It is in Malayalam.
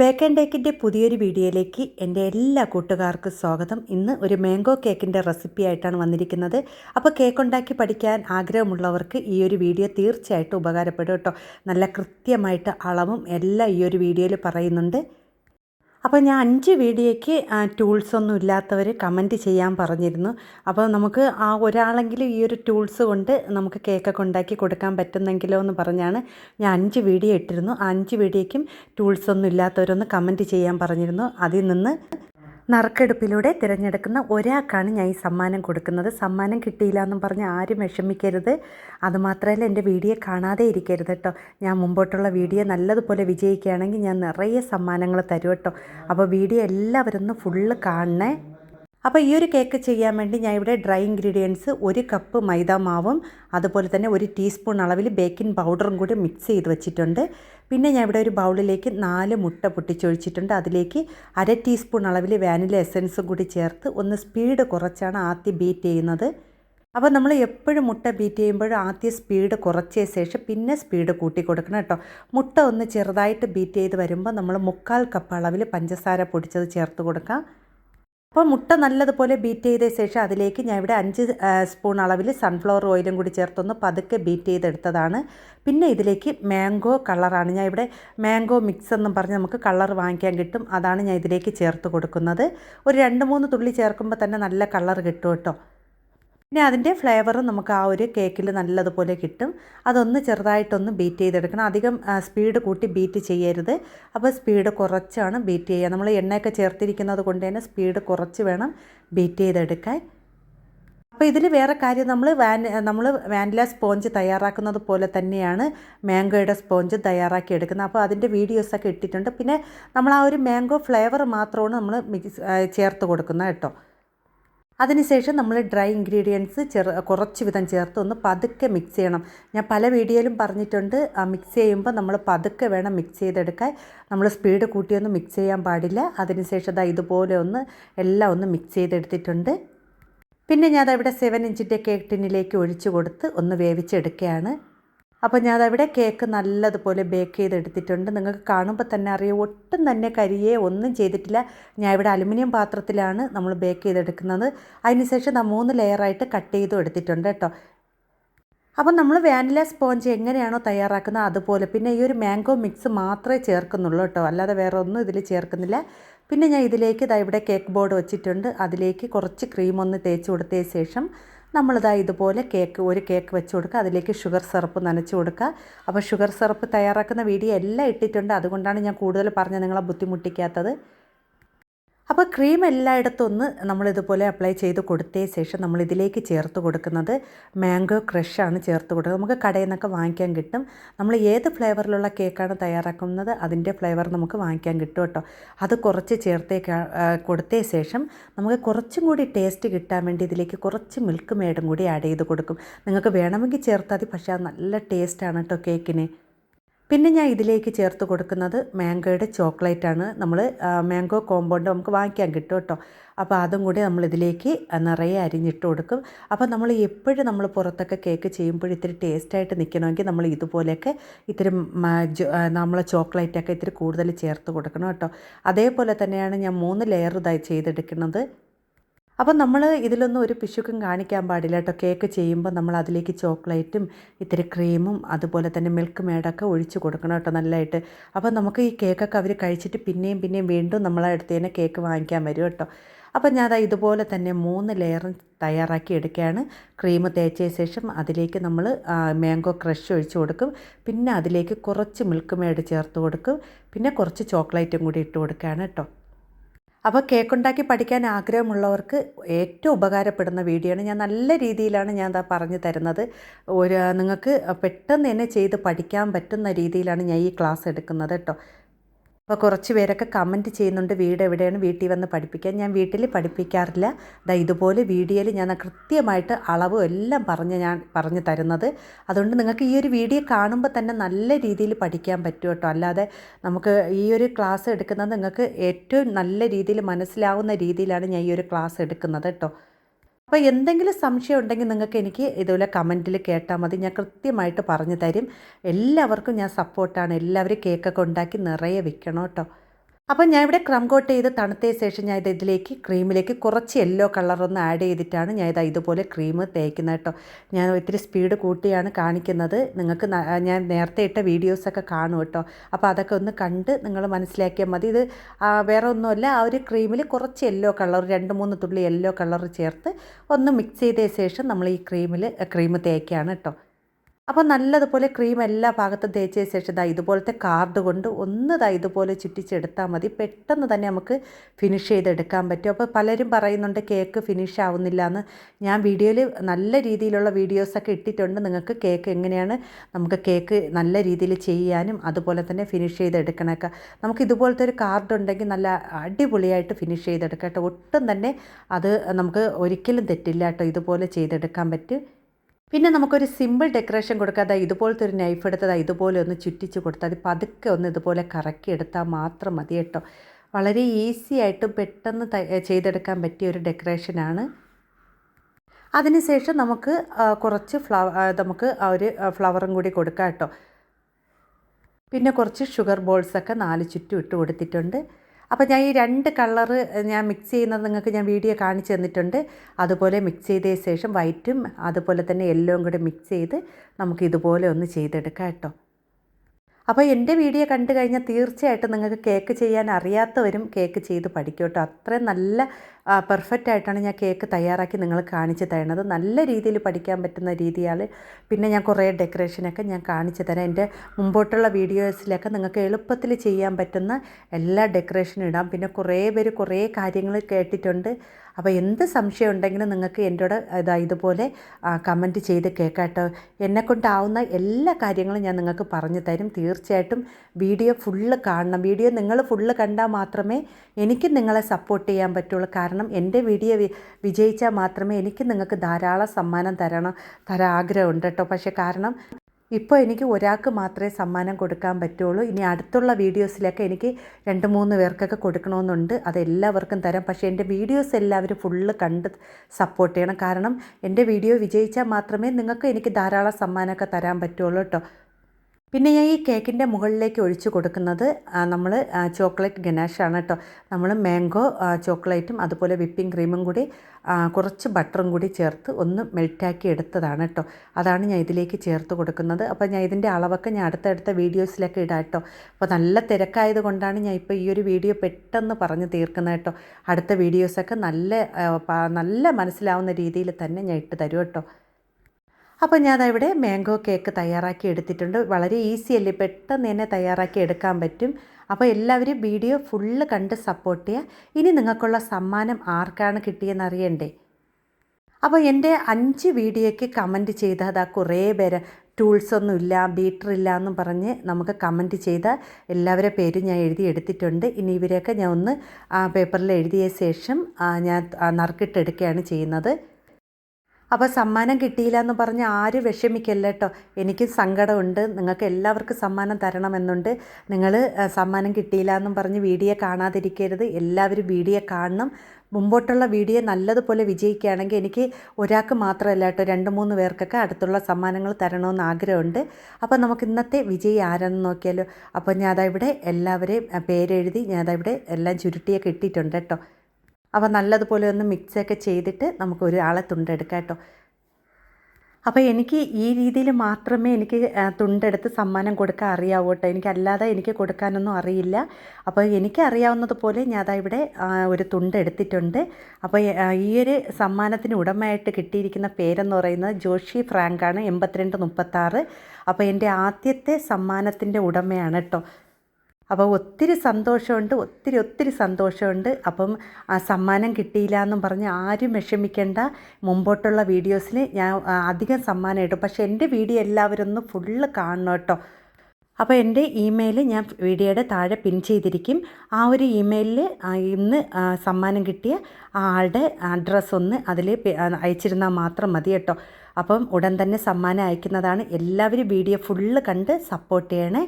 ബേക്ക് ആൻഡ് പുതിയൊരു വീഡിയോയിലേക്ക് എന്റെ എല്ലാ കൂട്ടുകാർക്കും സ്വാഗതം. ഇന്ന് ഒരു മാംഗോ കേക്കിന്റെ റെസിപ്പി ആയിട്ടാണ് വന്നിരിക്കുന്നത്. അപ്പോൾ കേക്ക് ഉണ്ടാക്കി പഠിക്കാൻ ആഗ്രഹമുള്ളവർക്ക് ഈ ഒരു വീഡിയോ തീർച്ചയായിട്ടും ഉപകാരപ്പെടും കേട്ടോ. നല്ല കൃത്യമായിട്ട് അളവും എല്ലാം ഈ ഒരു വീഡിയോയിൽ പറയുന്നുണ്ട്. അപ്പോൾ ഞാൻ അഞ്ച് വീഡിയോയ്ക്ക് ടൂൾസൊന്നും ഇല്ലാത്തവർ കമന്റ് ചെയ്യാൻ പറഞ്ഞിരുന്നു. അപ്പോൾ നമുക്ക് ആ ഒരാളെങ്കിലും ഈ ഒരു ടൂൾസ് കൊണ്ട് നമുക്ക് കേക്കൊക്കെ ഉണ്ടാക്കി കൊടുക്കാൻ പറ്റുന്നെങ്കിലോ എന്ന് പറഞ്ഞാണ് ഞാൻ അഞ്ച് വീഡിയോ ഇട്ടിരുന്നു. ആ അഞ്ച് വീഡിയോയ്ക്കും ടൂൾസൊന്നും ഇല്ലാത്തവരൊന്ന് കമന്റ് ചെയ്യാൻ പറഞ്ഞിരുന്നു. അതിൽ നിന്ന് നറുക്കെടുപ്പിലൂടെ തിരഞ്ഞെടുക്കുന്ന ഒരാൾക്കാണ് ഞാൻ ഈ സമ്മാനം കൊടുക്കുന്നത്. സമ്മാനം കിട്ടിയില്ല എന്നും പറഞ്ഞ് ആരും വിഷമിക്കരുത്. അതുമാത്രമല്ല എന്റെ വീഡിയോ കാണാതെ ഇരിക്കരുത് കേട്ടോ. ഞാൻ മുമ്പോട്ടുള്ള വീഡിയോ നല്ലതുപോലെ വിജയിക്കുകയാണെങ്കിൽ ഞാൻ നിറയെ സമ്മാനങ്ങൾ തരും കേട്ടോ. അപ്പോൾ വീഡിയോ എല്ലാവരും ഒന്ന് ഫുള്ള് കാണണേ. അപ്പോൾ ഈ ഒരു കേക്ക് ചെയ്യാൻ വേണ്ടി ഞാൻ ഇവിടെ ഡ്രൈ ഇൻഗ്രീഡിയൻസ് ഒരു കപ്പ് മൈദ മാവും അതുപോലെ തന്നെ ഒരു ടീസ്പൂൺ അളവിൽ ബേക്കിംഗ് പൗഡറും കൂടി മിക്സ് ചെയ്ത് വെച്ചിട്ടുണ്ട്. പിന്നെ ഞാൻ ഇവിടെ ഒരു ബൗളിലേക്ക് നാല് മുട്ട പൊട്ടിച്ചൊഴിച്ചിട്ടുണ്ട്. അതിലേക്ക് അര ടീസ്പൂൺ അളവിൽ വാനില എസൻസും കൂടി ചേർത്ത് ഒന്ന് സ്പീഡ് കുറച്ചാണ് ആദ്യം ബീറ്റ് ചെയ്യുന്നത്. അപ്പോൾ നമ്മൾ എപ്പോഴും മുട്ട ബീറ്റ് ചെയ്യുമ്പോൾ ആദ്യം സ്പീഡ് കുറച്ചേ ശേഷം പിന്നെ സ്പീഡ് കൂട്ടി കൊടുക്കണം കേട്ടോ. മുട്ട ഒന്ന് ചെറുതായിട്ട് ബീറ്റ് ചെയ്ത് വരുമ്പോൾ നമ്മൾ മുക്കാൽ കപ്പ് അളവിൽ പഞ്ചസാര പൊടിച്ചത് ചേർത്ത് കൊടുക്കാം. അപ്പോൾ മുട്ട നല്ലതുപോലെ ബീറ്റ് ചെയ്ത ശേഷം അതിലേക്ക് ഞാൻ ഇവിടെ അഞ്ച് സ്പൂൺ അളവിൽ സൺഫ്ലവർ ഓയിലും കൂടി ചേർത്തൊന്ന് പതുക്കെ ബീറ്റ് ചെയ്തെടുത്തതാണ്. പിന്നെ ഇതിലേക്ക് മാംഗോ കളറാണ് ഞാൻ ഇവിടെ മാംഗോ മിക്സ് എന്നും പറഞ്ഞ് നമുക്ക് കളർ വാങ്ങിക്കാൻ കിട്ടും. അതാണ് ഞാൻ ഇതിലേക്ക് ചേർത്ത് കൊടുക്കുന്നത്. ഒരു രണ്ട് മൂന്ന് തുള്ളി ചേർക്കുമ്പോൾ തന്നെ നല്ല കളർ കിട്ടും കേട്ടോ. പിന്നെ അതിന്റെ ഫ്ലേവർ നമുക്ക് ആ ഒരു കേക്കിൽ നല്ലതുപോലെ കിട്ടും. അതൊന്ന് ചെറുതായിട്ടൊന്ന് ബീറ്റ് ചെയ്തെടുക്കണം. അധികം സ്പീഡ് കൂട്ടി ബീറ്റ് ചെയ്യരുത്. അപ്പോൾ സ്പീഡ് കുറച്ചാണ് ബീറ്റ് ചെയ്യുക. നമ്മൾ എണ്ണയൊക്കെ ചേർത്തിരിക്കുന്നത് കൊണ്ട് തന്നെ സ്പീഡ് കുറച്ച് വേണം ബീറ്റ് ചെയ്തെടുക്കാൻ. അപ്പോൾ ഇതിൽ വേറെ കാര്യം നമ്മൾ വാൻ നമ്മൾ വാനില സ്പോഞ്ച് തയ്യാറാക്കുന്നത് പോലെ തന്നെയാണ് മാംഗോയുടെ സ്പോഞ്ച് തയ്യാറാക്കി എടുക്കുന്നത്. അപ്പോൾ അതിന്റെ വീഡിയോസൊക്കെ ഇട്ടിട്ടുണ്ട്. പിന്നെ നമ്മൾ ആ ഒരു മാംഗോ ഫ്ലേവർ മാത്രമാണ് നമ്മൾ മിക്സ് ചേർത്ത് കൊടുക്കുന്നത് കേട്ടോ. അതിനുശേഷം നമ്മൾ ഡ്രൈ ഇൻഗ്രീഡിയൻസ് ചെറു കുറച്ച് വിധം ചേർത്ത് ഒന്ന് പതുക്കെ മിക്സ് ചെയ്യണം. ഞാൻ പല വീഡിയോയിലും പറഞ്ഞിട്ടുണ്ട് മിക്സ് ചെയ്യുമ്പോൾ നമ്മൾ പതുക്കെ വേണം മിക്സ് ചെയ്തെടുക്കാൻ. നമ്മൾ സ്പീഡ് കൂട്ടിയൊന്നും മിക്സ് ചെയ്യാൻ പാടില്ല. അതിനുശേഷം ദാ ഇതുപോലെ ഒന്ന് എല്ലാം ഒന്ന് മിക്സ് ചെയ്തെടുത്തിട്ടുണ്ട്. പിന്നെ ഞാൻ അതവിടെ സെവൻ ഇഞ്ചിന്റെ കേക്ക് ടിന്നിലേക്ക് ഒഴിച്ചു കൊടുത്ത് ഒന്ന് വേവിച്ചെടുക്കുകയാണ്. അപ്പോൾ ഞാൻ അതവിടെ കേക്ക് നല്ലതുപോലെ ബേക്ക് ചെയ്തെടുത്തിട്ടുണ്ട്. നിങ്ങൾക്ക് കാണുമ്പോൾ തന്നെ അറിയാം ഒട്ടും തന്നെ കരിയെ ഒന്നും ചെയ്തിട്ടില്ല. ഞാൻ ഇവിടെ അലുമിനിയം പാത്രത്തിലാണ് നമ്മൾ ബേക്ക് ചെയ്തെടുക്കുന്നത്. അതിനുശേഷം ഞാൻ മൂന്ന് ലെയറായിട്ട് കട്ട് ചെയ്തു എടുത്തിട്ടുണ്ട് കേട്ടോ. അപ്പം നമ്മൾ വാനില സ്പോഞ്ച് എങ്ങനെയാണോ തയ്യാറാക്കുന്നത് അതുപോലെ പിന്നെ ഈ ഒരു മാംഗോ മിക്സ് മാത്രമേ ചേർക്കുന്നുള്ളൂ കേട്ടോ. അല്ലാതെ വേറെ ഒന്നും ഇതിൽ ചേർക്കുന്നില്ല. പിന്നെ ഞാൻ ഇതിലേക്ക് ഇതാ ഇവിടെ കേക്ക് ബോർഡ് വെച്ചിട്ടുണ്ട്. അതിലേക്ക് കുറച്ച് ക്രീം ഒന്ന് തേച്ച് കൊടുത്തതിന് ശേഷം നമ്മളിതാ ഇതുപോലെ കേക്ക് ഒരു കേക്ക് വെച്ച് കൊടുക്കുക. അതിലേക്ക് ഷുഗർ സിറപ്പ് നനച്ച് കൊടുക്കുക. അപ്പോൾ ഷുഗർ സിറപ്പ് തയ്യാറാക്കുന്ന വീഡിയോ എല്ലാം ഇട്ടിട്ടുണ്ട്. അതുകൊണ്ടാണ് ഞാൻ കൂടുതൽ പറഞ്ഞ് നിങ്ങളെ ബുദ്ധിമുട്ടിക്കാത്തത്. അപ്പോൾ ക്രീം എല്ലായിടത്തും ഒന്ന് നമ്മളിതുപോലെ അപ്ലൈ ചെയ്ത് കൊടുത്തതിന് ശേഷം നമ്മളിതിലേക്ക് ചേർത്ത് കൊടുക്കുന്നത് മാംഗോ ക്രഷാണ് ചേർത്ത് കൊടുക്കുന്നത്. നമുക്ക് കടയിൽ നിന്നൊക്കെ വാങ്ങിക്കാൻ കിട്ടും. നമ്മൾ ഏത് ഫ്ലേവറിലുള്ള കേക്കാണ് തയ്യാറാക്കുന്നത് അതിന്റെ ഫ്ലേവർ നമുക്ക് വാങ്ങിക്കാൻ കിട്ടും കേട്ടോ. അത് കുറച്ച് ചേർത്തേ കൊടുത്തതിന് ശേഷം നമുക്ക് കുറച്ചും കൂടി ടേസ്റ്റ് കിട്ടാൻ വേണ്ടി ഇതിലേക്ക് കുറച്ച് മിൽക്ക് മേഡും കൂടി ആഡ് ചെയ്ത് കൊടുക്കും. നിങ്ങൾക്ക് വേണമെങ്കിൽ ചേർത്താൽ മതി പക്ഷേ അത് നല്ല ടേസ്റ്റാണ് കേട്ടോ കേക്കിന്. പിന്നെ ഞാൻ ഇതിലേക്ക് ചേർത്ത് കൊടുക്കുന്നത് മാംഗോയുടെ ചോക്ലേറ്റാണ്. നമ്മൾ മാംഗോ കോമ്പൗണ്ട് നമുക്ക് വാങ്ങിക്കാൻ കിട്ടും കേട്ടോ. അപ്പോൾ അതും കൂടി നമ്മൾ ഇതിലേക്ക് നിറയെ അരിഞ്ഞിട്ട് കൊടുക്കും. അപ്പോൾ നമ്മൾ എപ്പോഴും നമ്മൾ പുറത്തൊക്കെ കേക്ക് ചെയ്യുമ്പോൾ ഇത്തിരി ടേസ്റ്റായിട്ട് നിൽക്കണമെങ്കിൽ നമ്മൾ ഇതുപോലെയൊക്കെ ഇത്തിരി നമ്മളെ ചോക്ലേറ്റൊക്കെ ഇത്തിരി കൂടുതൽ ചേർത്ത് കൊടുക്കണം കേട്ടോ. അതേപോലെ തന്നെയാണ് ഞാൻ മൂന്ന് ലെയർ ഇതായി ചെയ്തെടുക്കുന്നത്. അപ്പം നമ്മൾ ഇതിലൊന്നും ഒരു പിശുക്കും കാണിക്കാൻ പാടില്ല കേട്ടോ. കേക്ക് ചെയ്യുമ്പോൾ നമ്മൾ അതിലേക്ക് ചോക്ലേറ്റും ഇത്തിരി ക്രീമും അതുപോലെ തന്നെ മിൽക്ക് മേഡൊക്കെ ഒഴിച്ച് കൊടുക്കണം കേട്ടോ നല്ലതായിട്ട്. അപ്പം നമുക്ക് ഈ കേക്കൊക്കെ അവർ കഴിച്ചിട്ട് പിന്നെയും പിന്നെയും വീണ്ടും നമ്മളെ അടുത്ത് തന്നെ കേക്ക് വാങ്ങിക്കാൻ വരും കേട്ടോ. അപ്പം ഞാൻ അതാ ഇതുപോലെ തന്നെ മൂന്ന് ലെയറും തയ്യാറാക്കി എടുക്കുകയാണ്. ക്രീം തേച്ച ശേഷം അതിലേക്ക് നമ്മൾ മാംഗോ ക്രഷ് ഒഴിച്ച് കൊടുക്കും. പിന്നെ അതിലേക്ക് കുറച്ച് മിൽക്ക് മേഡ് ചേർത്ത് കൊടുക്കും. പിന്നെ കുറച്ച് ചോക്ലേറ്റും കൂടി ഇട്ട് കൊടുക്കുകയാണ് കേട്ടോ. അപ്പോൾ കേക്ക് ഉണ്ടാക്കി പഠിക്കാൻ ആഗ്രഹമുള്ളവർക്ക് ഏറ്റവും ഉപകാരപ്പെടുന്ന വീഡിയോ ആണ് ഞാൻ നല്ല രീതിയിലാണ് ഞാൻ അതാ പറഞ്ഞു തരുന്നത്. ഒരു നിങ്ങൾക്ക് പെട്ടെന്ന് തന്നെ ചെയ്ത് പഠിക്കാൻ പറ്റുന്ന രീതിയിലാണ് ഞാൻ ഈ ക്ലാസ് എടുക്കുന്നത് കേട്ടോ. അപ്പോൾ കുറച്ച് പേരൊക്കെ കമന്റ് ചെയ്യുന്നുണ്ട് വീട് എവിടെയാണ് വീട്ടിൽ വന്ന് പഠിപ്പിക്കാൻ. ഞാൻ വീട്ടിൽ പഠിപ്പിക്കാറില്ല. ദാ ഇതുപോലെ വീഡിയോയിൽ ഞാൻ കൃത്യമായിട്ട് അളവും എല്ലാം പറഞ്ഞ് ഞാൻ പറഞ്ഞു തരുന്നത്. അതുകൊണ്ട് നിങ്ങൾക്ക് ഈ ഒരു വീഡിയോ കാണുമ്പോൾ തന്നെ നല്ല രീതിയിൽ പഠിക്കാൻ പറ്റും കേട്ടോ. അല്ലാതെ നമുക്ക് ഈ ഒരു ക്ലാസ് എടുക്കുന്നത് നിങ്ങൾക്ക് ഏറ്റവും നല്ല രീതിയിൽ മനസ്സിലാവുന്ന രീതിയിലാണ് ഞാൻ ഈ ഒരു ക്ലാസ് എടുക്കുന്നത് കേട്ടോ. അപ്പോൾ എന്തെങ്കിലും സംശയം ഉണ്ടെങ്കിൽ നിങ്ങൾക്ക് എനിക്ക് ഇതുപോലെ കമന്റിൽ കേട്ടാൽ മതി. ഞാൻ കൃത്യമായിട്ട് പറഞ്ഞു തരും. എല്ലാവർക്കും ഞാൻ സപ്പോർട്ടാണ് എല്ലാവരും കേക്കൊക്കെ ഉണ്ടാക്കി നിറയെ വിൽക്കണം കേട്ടോ. അപ്പം ഞാൻ ഇവിടെ ക്രം കോട്ട് ചെയ്ത് തണുത്ത ശേഷം ഞാൻ ഇത് ഇതിലേക്ക് ക്രീമിലേക്ക് കുറച്ച് യെല്ലോ കളറൊന്ന് ആഡ് ചെയ്തിട്ടാണ് ഞാൻ ഇത് ഇതുപോലെ ക്രീം തേക്കുന്നത് കേട്ടോ. ഞാൻ ഒത്തിരി സ്പീഡ് കൂട്ടിയാണ് കാണിക്കുന്നത്. നിങ്ങൾക്ക് ഞാൻ നേരത്തെ ഇട്ട വീഡിയോസൊക്കെ കാണും കേട്ടോ. അപ്പോൾ അതൊക്കെ ഒന്ന് കണ്ട് നിങ്ങൾ മനസ്സിലാക്കിയാൽ മതി. ഇത് വേറെ ഒന്നുമല്ല ആ ഒരു ക്രീമിൽ കുറച്ച് യെല്ലോ കളർ രണ്ട് മൂന്ന് തുള്ളി യെല്ലോ കളർ ചേർത്ത് ഒന്ന് മിക്സ് ചെയ്ത ശേഷം നമ്മൾ ഈ ക്രീമിൽ ക്രീം തേക്കുകയാണ് കേട്ടോ. അപ്പോൾ നല്ലതുപോലെ ക്രീം എല്ലാ ഭാഗത്തും തേച്ചതിന് ശേഷം ഇതാ ഇതുപോലത്തെ കാർഡ് കൊണ്ട് ഒന്ന് ഇതാ ഇതുപോലെ ചുറ്റിച്ചെടുത്താൽ മതി. പെട്ടെന്ന് തന്നെ നമുക്ക് ഫിനിഷ് ചെയ്തെടുക്കാൻ പറ്റും. അപ്പോൾ പലരും പറയുന്നുണ്ട് കേക്ക് ഫിനിഷ് ആവുന്നില്ല എന്ന് ഞാൻ വീഡിയോയിൽ നല്ല രീതിയിലുള്ള വീഡിയോസൊക്കെ ഇട്ടിട്ടുണ്ട്. നിങ്ങൾക്ക് കേക്ക് എങ്ങനെയാണ് നമുക്ക് കേക്ക് നല്ല രീതിയിൽ ചെയ്യാനും അതുപോലെ തന്നെ ഫിനിഷ് ചെയ്തെടുക്കണമൊക്കെ നമുക്ക് ഇതുപോലത്തെ ഒരു കാർഡ് ഉണ്ടെങ്കിൽ നല്ല അടിപൊളിയായിട്ട് ഫിനിഷ് ചെയ്തെടുക്കാം കേട്ടോ. ഒട്ടും തന്നെ അത് നമുക്ക് ഒരിക്കലും തെറ്റില്ല കേട്ടോ. ഇതുപോലെ ചെയ്തെടുക്കാൻ പറ്റും. പിന്നെ നമുക്കൊരു സിമ്പിൾ ഡെക്കറേഷൻ കൊടുക്കാതെ ഇതുപോലത്തെ ഒരു നൈഫ് എടുത്തത് ഇതുപോലെ ഒന്ന് ചുറ്റിച്ച് കൊടുത്താൽ അത് പതുക്കെ ഒന്ന് ഇതുപോലെ കറക്കി എടുത്താൽ മാത്രം മതി കേട്ടോ. വളരെ ഈസി ആയിട്ട് പെട്ടെന്ന് ചെയ്തെടുക്കാൻ പറ്റിയ ഒരു ഡെക്കറേഷനാണ് അതിനുശേഷം നമുക്ക് കുറച്ച് ഫ്ലവർ നമുക്ക് ആ ഒരു ഫ്ലവറും കൂടി കൊടുക്കാം കേട്ടോ. പിന്നെ കുറച്ച് ഷുഗർ ബോൾസൊക്കെ നാല് ചുറ്റും ഇട്ട് കൊടുത്തിട്ടുണ്ട്. അപ്പോൾ ഞാൻ ഈ രണ്ട് കളറ് ഞാൻ മിക്സ് ചെയ്യുന്നത് നിങ്ങൾക്ക് ഞാൻ വീഡിയോ കാണിച്ചു തന്നിട്ടുണ്ട്. അതുപോലെ മിക്സ് ചെയ്ത ശേഷം വൈറ്റും അതുപോലെ തന്നെ യെല്ലോയും കൂടി മിക്സ് ചെയ്ത് നമുക്ക് ഇതുപോലെ ഒന്ന് ചെയ്തെടുക്കാം കേട്ടോ. അപ്പോൾ എന്റെ വീഡിയോ കണ്ടു കഴിഞ്ഞാൽ തീർച്ചയായിട്ടും നിങ്ങൾക്ക് കേക്ക് ചെയ്യാൻ അറിയാത്തവരും കേക്ക് ചെയ്ത് പഠിക്കും കേട്ടോ. അത്രയും നല്ല പെർഫെക്റ്റ് ആയിട്ടാണ് ഞാൻ കേക്ക് തയ്യാറാക്കി നിങ്ങൾ കാണിച്ചു തരണത്. നല്ല രീതിയിൽ പഠിക്കാൻ പറ്റുന്ന രീതിയാണ് പിന്നെ ഞാൻ കുറേ ഡെക്കറേഷനൊക്കെ ഞാൻ കാണിച്ചു തരാം. എന്റെ മുമ്പോട്ടുള്ള വീഡിയോസിലൊക്കെ നിങ്ങൾക്ക് എളുപ്പത്തിൽ ചെയ്യാൻ പറ്റുന്ന എല്ലാ ഡെക്കറേഷനും ഇടാം. പിന്നെ കുറേ പേര് കുറേ കാര്യങ്ങൾ കേട്ടിട്ടുണ്ട്. അപ്പോൾ എന്ത് സംശയം ഉണ്ടെങ്കിലും നിങ്ങൾക്ക് എന്നോട് ഇതാ ഇതുപോലെ കമന്റ് ചെയ്ത് കേൾക്കാട്ടോ. എന്നെക്കൊണ്ടാവുന്ന എല്ലാ കാര്യങ്ങളും ഞാൻ നിങ്ങൾക്ക് പറഞ്ഞു തരും. തീർച്ചയായിട്ടും വീഡിയോ ഫുള്ള് കാണണം. വീഡിയോ നിങ്ങൾ ഫുള്ള് കണ്ടാൽ മാത്രമേ എനിക്ക് നിങ്ങളെ സപ്പോർട്ട് ചെയ്യാൻ പറ്റുള്ളൂ. കാരണം എന്റെ വീഡിയോ വിജയിച്ചാൽ മാത്രമേ എനിക്ക് നിങ്ങൾക്ക് ധാരാളം സമ്മാനം തരണം തരാൻ ആഗ്രഹമുണ്ട് കേട്ടോ. പക്ഷേ കാരണം ഇപ്പോൾ എനിക്ക് ഒരാൾക്ക് മാത്രമേ സമ്മാനം കൊടുക്കാൻ പറ്റുള്ളൂ. ഇനി അടുത്തുള്ള വീഡിയോസിലൊക്കെ എനിക്ക് രണ്ട് മൂന്ന് പേർക്കൊക്കെ കൊടുക്കണമെന്നുണ്ട്. അത് എല്ലാവർക്കും തരാം. പക്ഷേ എന്റെ വീഡിയോസ് എല്ലാവരും ഫുള്ള് കണ്ട് സപ്പോർട്ട് ചെയ്യണം. കാരണം എന്റെ വീഡിയോ വിജയിച്ചാൽ മാത്രമേ നിങ്ങൾക്ക് എനിക്ക് ധാരാളം സമ്മാനമൊക്കെ തരാൻ പറ്റുള്ളൂ കേട്ടോ. പിന്നെ ഞാൻ ഈ കേക്കിന്റെ മുകളിലേക്ക് ഒഴിച്ച് കൊടുക്കുന്നത് നമ്മൾ ചോക്ലേറ്റ് ഗനാഷാണ് കേട്ടോ നമ്മൾ മാംഗോ ചോക്ലേറ്റും അതുപോലെ വിപ്പിംഗ് ക്രീമും കൂടി കുറച്ച് ബട്ടറും കൂടി ചേർത്ത് ഒന്ന് മെൽറ്റാക്കി എടുത്തതാണ് കേട്ടോ അതാണ് ഞാൻ ഇതിലേക്ക് ചേർത്ത് കൊടുക്കുന്നത്. അപ്പോൾ ഞാൻ ഇതിന്റെ അളവൊക്കെ ഞാൻ അടുത്തടുത്ത വീഡിയോസിലൊക്കെ ഇടാം കേട്ടോ അപ്പോൾ നല്ല തിരക്കായത് കൊണ്ടാണ് ഞാൻ ഇപ്പോൾ ഈ ഒരു വീഡിയോ പെട്ടെന്ന് പറഞ്ഞ് തീർക്കുന്നത് കേട്ടോ അടുത്ത വീഡിയോസൊക്കെ നല്ല നല്ല മനസ്സിലാവുന്ന രീതിയിൽ തന്നെ ഞാൻ ഇട്ട് തരും കേട്ടോ അപ്പോൾ ഞാൻ ഇവിടെ മാംഗോ കേക്ക് തയ്യാറാക്കി എടുത്തിട്ടുണ്ട്. വളരെ ഈസി അല്ലേ? പെട്ടെന്ന് തന്നെ തയ്യാറാക്കി എടുക്കാൻ പറ്റും. അപ്പോൾ എല്ലാവരും വീഡിയോ ഫുള്ള് കണ്ട് സപ്പോർട്ട് ചെയ്യുക. ഇനി നിങ്ങൾക്കുള്ള സമ്മാനം ആർക്കാണ് കിട്ടിയെന്ന് അറിയണ്ടേ? അപ്പോൾ എന്റെ അഞ്ച് വീഡിയോയ്ക്ക് കമന്റ് ചെയ്ത. അതാ കുറേ പേര് ടൂൾസ് ഒന്നും ഇല്ല ബീറ്റർ ഇല്ല എന്നും പറഞ്ഞ് നമുക്ക് കമന്റ് ചെയ്ത എല്ലാവരുടെ പേരും ഞാൻ എഴുതി എടുത്തിട്ടുണ്ട്. ഇനി ഇവരെയൊക്കെ ഞാൻ ഒന്ന് പേപ്പറിൽ എഴുതിയ ശേഷം ഞാൻ നറുക്കിട്ടെടുക്കുകയാണ് ചെയ്യുന്നത്. അപ്പോൾ സമ്മാനം കിട്ടിയില്ല എന്ന് പറഞ്ഞ് ആര് വിഷമിക്കല്ല കേട്ടോ എനിക്ക് സങ്കടമുണ്ട്. നിങ്ങൾക്ക് എല്ലാവർക്കും സമ്മാനം തരണമെന്നുണ്ട്. നിങ്ങൾ സമ്മാനം കിട്ടിയില്ല എന്നും പറഞ്ഞ് വീഡിയോ കാണാതിരിക്കരുത്. എല്ലാവരും വീഡിയോ കാണണം. മുമ്പോട്ടുള്ള വീഡിയോ നല്ലതുപോലെ വിജയിക്കുകയാണെങ്കിൽ എനിക്ക് ഒരാൾക്ക് മാത്രമല്ല കേട്ടോ രണ്ട് മൂന്ന് പേർക്കൊക്കെ അടുത്തുള്ള സമ്മാനങ്ങൾ തരണമെന്ന് ആഗ്രഹമുണ്ട്. അപ്പോൾ നമുക്ക് ഇന്നത്തെ വിജയി ആരാണെന്ന് നോക്കിയാലോ? അപ്പോൾ ഞാൻ അതാ ഇവിടെ എല്ലാവരെയും പേരെഴുതി ഞാൻ അതാ ഇവിടെ എല്ലാം ചുരുട്ടിയൊക്കെ ഇട്ടിട്ടുണ്ട് കേട്ടോ അപ്പോൾ നല്ലതുപോലെ ഒന്ന് മിക്സൊക്കെ ചെയ്തിട്ട് നമുക്ക് ഒരാളെ തുണ്ടെടുക്കാം കേട്ടോ. അപ്പോൾ എനിക്ക് ഈ രീതിയിൽ മാത്രമേ എനിക്ക് തുണ്ടെടുത്ത് സമ്മാനം കൊടുക്കാൻ അറിയാവൂ കേട്ടോ. എനിക്കല്ലാതെ എനിക്ക് കൊടുക്കാനൊന്നും അറിയില്ല. അപ്പോൾ എനിക്ക് അറിയാവുന്നതുപോലെ ഞാൻ അതാ ഇവിടെ ഒരു തുണ്ട് എടുത്തിട്ടുണ്ട്. അപ്പോൾ ഈ ഒരു സമ്മാനത്തിന് ഉടമയായിട്ട് കിട്ടിയിരിക്കുന്ന പേരെന്ന് പറയുന്നത് ജോഷി ഫ്രാങ്കാണ് എൺപത്തിരണ്ട് മുപ്പത്താറ്. അപ്പോൾ എന്റെ ആദ്യത്തെ സമ്മാനത്തിന്റെ ഉടമയാണ് കേട്ടോ. അപ്പോൾ ഒത്തിരി സന്തോഷമുണ്ട് ഒത്തിരി ഒത്തിരി സന്തോഷമുണ്ട്. അപ്പം ആ സമ്മാനം കിട്ടിയില്ല എന്നും പറഞ്ഞ് ആരും വിഷമിക്കേണ്ട. മുമ്പോട്ടുള്ള വീഡിയോസിൽ ഞാൻ അധികം സമ്മാനം ഇടും. പക്ഷേ എന്റെ വീഡിയോ എല്ലാവരും ഒന്ന് ഫുള്ള് കാണണം കേട്ടോ. അപ്പോൾ എന്റെ ഇമെയിൽ ഞാൻ വീഡിയോയുടെ താഴെ പിൻ ചെയ്തിരിക്കും. ആ ഒരു ഇമെയിലിൽ ഇന്ന് സമ്മാനം കിട്ടിയ ആളുടെ അഡ്രസ്സ് ഒന്ന് അതിൽ അയച്ചിരുന്നാൽ മാത്രം മതി കേട്ടോ. അപ്പം ഉടൻ തന്നെ സമ്മാനം അയക്കുന്നതാണ്. എല്ലാവരും വീഡിയോ ഫുള്ള് കണ്ട് സപ്പോർട്ട് ചെയ്യണേ.